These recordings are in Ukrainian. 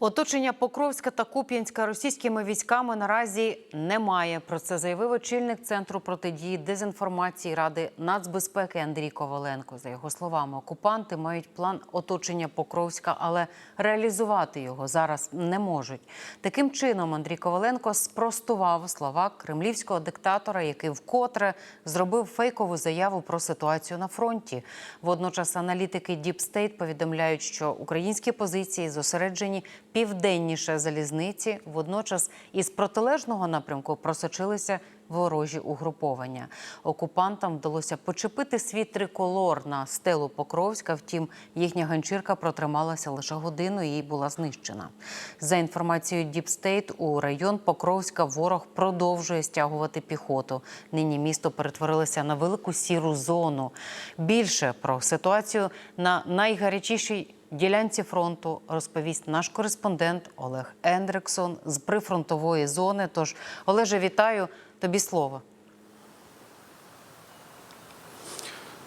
Оточення Покровська та Куп'янська російськими військами наразі немає. Про це заявив очільник центру протидії дезінформації Ради нацбезпеки Андрій Коваленко. За його словами, окупанти мають план оточення Покровська, але реалізувати його зараз не можуть. Таким чином, Андрій Коваленко спростував слова кремлівського диктатора, який вкотре зробив фейкову заяву про ситуацію на фронті. Водночас аналітики State повідомляють, що українські позиції зосереджені південніше залізниці. Водночас із протилежного напрямку просочилися ворожі угруповання. Окупантам вдалося почепити свій триколор на стелу Покровська. Втім, їхня ганчірка протрималася лише годину і була знищена. За інформацією State, у район Покровська ворог продовжує стягувати піхоту. Нині місто перетворилося на велику сіру зону. Більше про ситуацію на найгарячішій ділянці фронту розповість наш кореспондент Олег Ендриксон з прифронтової зони. Тож, Олеже, вітаю тобі слово.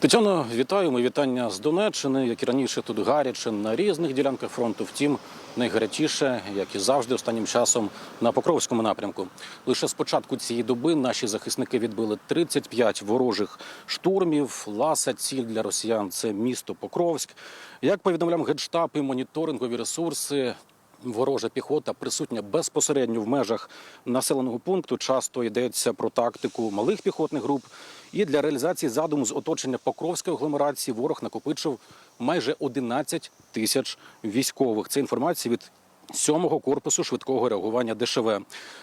Тетяно, вітаю. Ми вітання з Донеччини. Як і раніше, тут гаряче на різних ділянках фронту. Втім, найгарячіше, як і завжди, останнім часом на Покровському напрямку. Лише з початку цієї доби наші захисники відбили 35 ворожих штурмів. Ласа ціль для росіян це місто Покровськ. Як повідомляв генштаб і моніторингові ресурси. Ворожа піхота присутня безпосередньо в межах населеного пункту. Часто йдеться про тактику малих піхотних груп. І для реалізації задуму з оточення Покровської агломерації ворог накопичив майже 11 тисяч військових. Це інформація від. Сьомого корпусу швидкого реагування ДШВ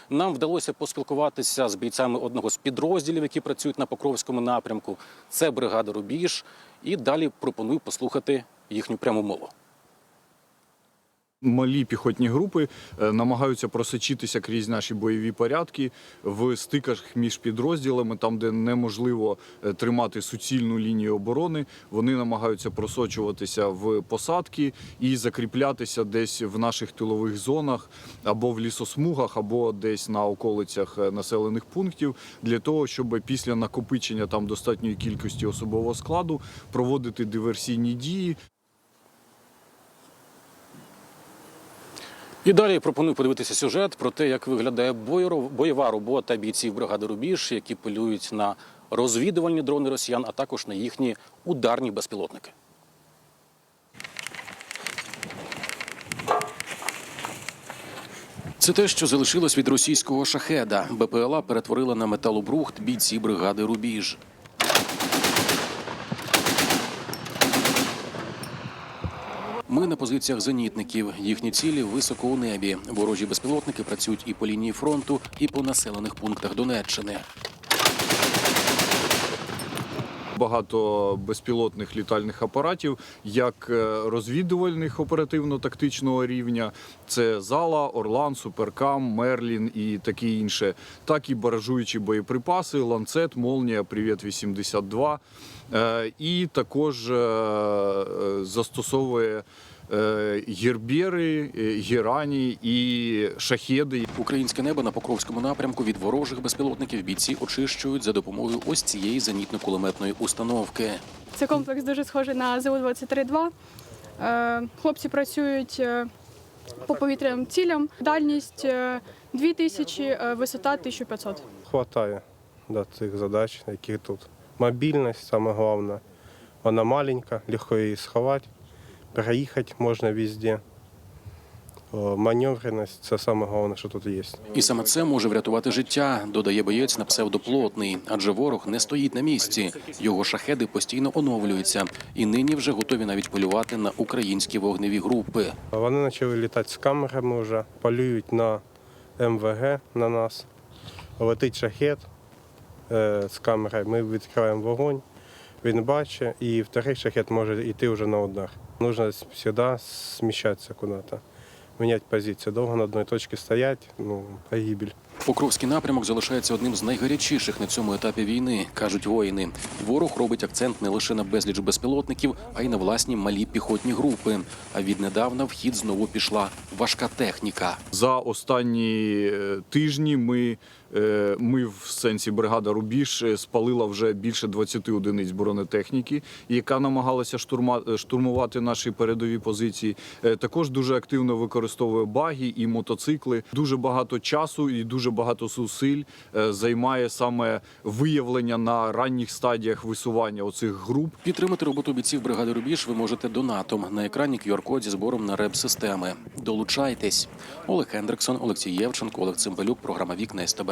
нам вдалося поспілкуватися з бійцями одного з підрозділів, які працюють на Покровському напрямку. Це бригада Рубіж. І далі пропоную послухати їхню пряму мову. Малі піхотні групи е, намагаються просочитися крізь наші бойові порядки в стиках між підрозділами, там, де неможливо е, тримати суцільну лінію оборони. Вони намагаються просочуватися в посадки і закріплятися десь в наших тилових зонах або в лісосмугах, або десь на околицях е, населених пунктів, для того, щоб після накопичення там достатньої кількості особового складу проводити диверсійні дії. І далі пропоную подивитися сюжет про те, як виглядає бойова робота бійців бригади Рубіж, які полюють на розвідувальні дрони росіян, а також на їхні ударні безпілотники. Це те, що залишилось від російського шахеда. БПЛА перетворила на металобрухт бійці бригади Рубіж. Ми на позиціях зенітників. Їхні цілі високо у небі. Ворожі безпілотники працюють і по лінії фронту, і по населених пунктах Донеччини. багато безпілотних літальних апаратів, як е, розвідувальних оперативно-тактичного рівня. Це Зала, Орлан, Суперкам, Мерлін і таке інше, так і баражуючі боєприпаси, ланцет, Молнія, Привіт 82. Е, І також е, застосовує е, гербєри, е, і шахеди. Українське небо на Покровському напрямку від ворожих безпілотників бійці очищують за допомогою ось цієї зенітно-кулеметної установки. Це комплекс дуже схожий на ЗУ-23-2. Е, Хлопці працюють по повітряним цілям. Дальність е, 2000, е, висота 1500. Хватає до цих задач, які тут. Мобільність саме головне. Вона маленька, легко її сховати, переїхати можна везде. Маневреність це саме головне, що тут є. І саме це може врятувати життя, додає боєць на псевдоплотний, адже ворог не стоїть на місці. Його шахеди постійно оновлюються, і нині вже готові навіть полювати на українські вогневі групи. Вони почали літати з камерами вже, полюють на МВГ на нас. Летить шахет е, з камери, ми відкриваємо вогонь, він бачить, і вторий шахет може йти вже на удар. Нужно завжди зміщатися куди-то, міняти позицію. Довго на одній точці стоять, ну, погибель. Покровський напрямок залишається одним з найгарячіших на цьому етапі війни, кажуть воїни. Ворог робить акцент не лише на безліч безпілотників, а й на власні малі піхотні групи. А віднедавна в хід знову пішла важка техніка. За останні е, тижні ми ми в сенсі бригада Рубіж е, спалила вже більше 20 одиниць бронетехніки, яка намагалася штурма, е, штурмувати наші передові позиції. Е, Також дуже активно використовує баги і мотоцикли. Дуже багато часу і дуже багато зусиль е, займає саме виявлення на ранніх стадіях висування оцих груп. Підтримати роботу бійців бригади Рубіж ви можете донатом на екрані QR-код зі збором на реп-системи. Долучайтесь. Олег Хендриксон, Олексій Євченко, Олег Цимбалюк, програма Вікна СТБ.